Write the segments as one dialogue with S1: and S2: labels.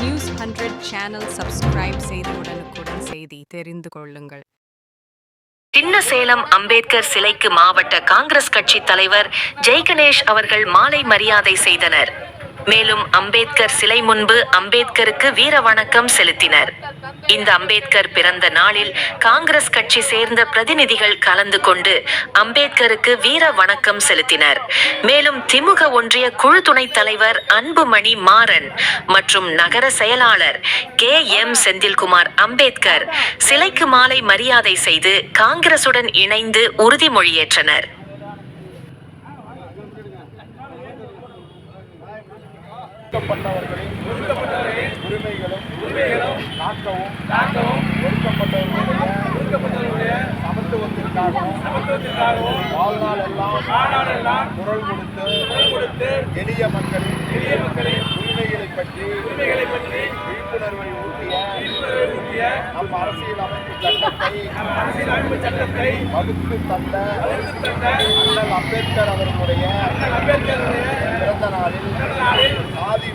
S1: News hundred channel subscribe செய்து உடனுக்குடன் செய்தி தெரிந்து கொள்ளுங்கள்.
S2: சின்னசேலம் அம்பேத்கர் சிலைக்கு மாவட்ட காங்கிரஸ் கட்சி தலைவர் ஜெய்கணேஷ் அவர்கள் மாலை மரியாதை செய்தனர். மேலும் அம்பேத்கர் சிலை முன்பு அம்பேத்கருக்கு வீர வணக்கம் செலுத்தினர். இந்த அம்பேத்கர் பிறந்த நாளில் காங்கிரஸ் கட்சி சேர்ந்த பிரதிநிதிகள் கலந்து கொண்டு அம்பேத்கருக்கு வீர வணக்கம் செலுத்தினர். மேலும் திமுக ஒன்றிய குழு துணைத் தலைவர் அன்புமணி மாறன் மற்றும் நகர செயலாளர் கே எம் செந்தில்குமார் அம்பேத்கர் சிலைக்கு மாலை மரியாதை செய்து காங்கிரசுடன் இணைந்து உறுதிமொழியேற்றனர்.
S3: ஒடுக்கப்பட்டவர்களின் உரிமைகளும் உரிமைகளும் காக்கவும் காக்கவும் ஒடுக்கப்பட்டவர்களுடைய ஒடுக்கப்பட்டவர்களுடைய சமத்துவத்திற்காகவும் சமத்துவத்திற்காகவும் வாழ்நாள் எல்லாம் வாழ்நாள் எல்லாம் குரல் கொடுத்து குரல் கொடுத்து எளிய மக்களின் எளிய மக்களின் உரிமைகளை பற்றி உரிமைகளை பற்றி விழிப்புணர்வை ஊட்டிய விழிப்புணர்வை ஊட்டிய நம் அரசியல் அமைப்பு சட்டத்தை நம் அரசியல் அமைப்பு சட்டத்தை வகுத்து தந்த வகுத்து தந்த அண்ணல் அம்பேத்கர் அவர்களுடைய அண்ணல் அம்பேத்கருடைய பிறந்த நாளில் பிறந்த நாளில்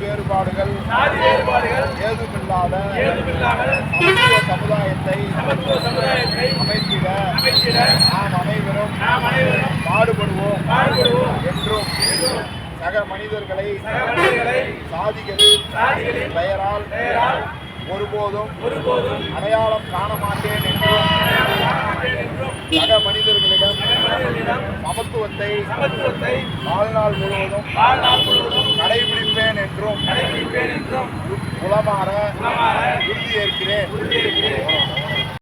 S3: வேறுபாடுகள் சாதி வேறுபாடுகள் ஏதுமில்லாத ஏதுமில்லாத சமத்துவ சமுதாயத்தை சமத்துவ சமுதாயத்தை அமைத்திட அமைத்திட நாம் அனைவரும் நாம் அனைவரும் பாடுபடுவோம் பாடுபடுவோம் என்றும் சக மனிதர்களை சாதிகளின் பெயரால் பெயரால் ஒருபோதும் ஒருபோதும் அடையாளம் காண மாட்டேன் என்றும் சக மனிதர்களிடம் சமத்துவத்தை சமத்துவத்தை வாழ்நாள் முழுவதும் வாழ்நாள் முழுவதும் கடைபிடிப்பேன் என்றும் கடைபிடிப்பேன் என்றும் உளமாற உறுதியேற்கிறேன்